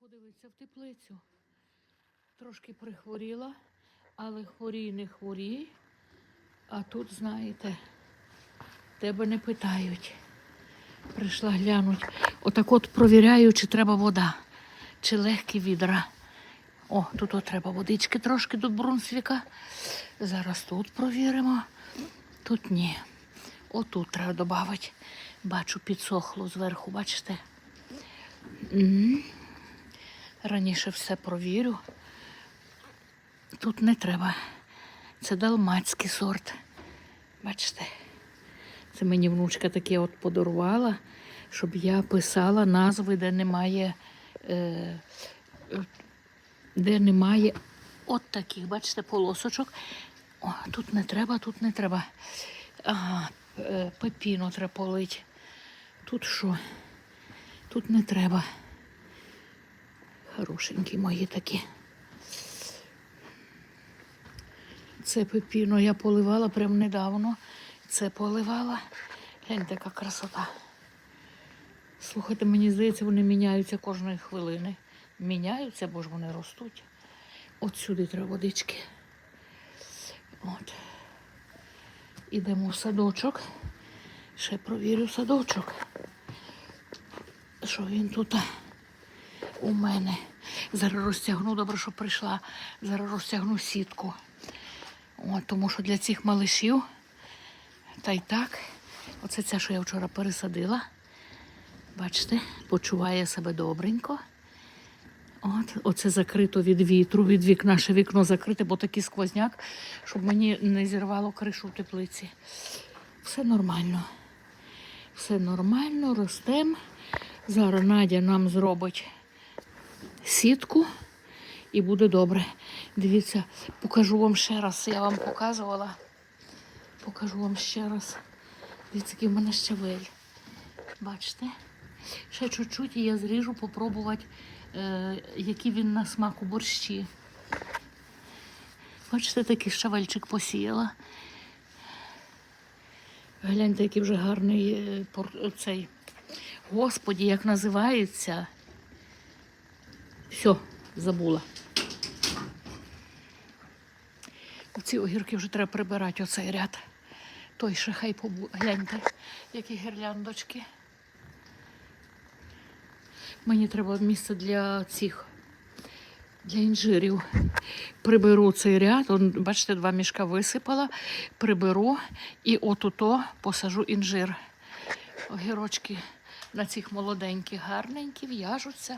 подивитися в теплицю. Трошки прихворіла, але хворій не хворій. А тут, знаєте, тебе не питають. Прийшла глянуть. Отак от провіряю, чи треба вода, чи легкі відра. О, тут от треба водички трошки до Брунсвіка. Зараз тут провіримо. Тут ні. Отут треба додати. Бачу, підсохло зверху, бачите? М. Раніше все провірю. Тут не треба. Це далмацький сорт. Бачите? Це мені внучка таке от подарувала, щоб я писала назви, де немає, е, е, де немає от таких, бачите, полосочок. О, тут не треба, тут не треба. Ага, е, пепіно треба полити. Тут що? Тут не треба. Хорошенькі мої такі. Це пепіно я поливала прямо недавно. Це поливала. Гляньте, яка красота. Слухайте, мені здається, вони міняються кожної хвилини. Міняються, бо ж вони ростуть. От сюди треба водички. От. Ідемо в садочок. Ще провірю садочок. Що він тут у мене. Зараз розтягну, добре, що прийшла. Зараз розтягну сітку. От, тому що для цих малишів, та й так, оце ця, що я вчора пересадила. Бачите, почуває себе добренько. От, оце закрито від вітру, від вікна, ще вікно закрите, бо такий сквозняк, щоб мені не зірвало кришу в теплиці. Все нормально. Все нормально, ростем. Зараз Надя нам зробить сітку і буде добре. Дивіться, покажу вам ще раз. Я вам показувала. Покажу вам ще раз. Дивіться, який в мене щавель. Бачите? Ще чуть-чуть і я зріжу попробувати, е, який він на смак у борщі. Бачите, такий щавельчик посіяла. Гляньте, який вже гарний е, цей. Господі, як називається. Все, забула. Ці огірки вже треба прибирати оцей ряд. Той ще хай побу... Гляньте, які гірляндочки. Мені треба місце для цих, для інжирів. Приберу цей ряд. Он, бачите, два мішка висипала, приберу і отуто посажу інжир. Огірочки на цих молоденьких, гарненькі, в'яжуться.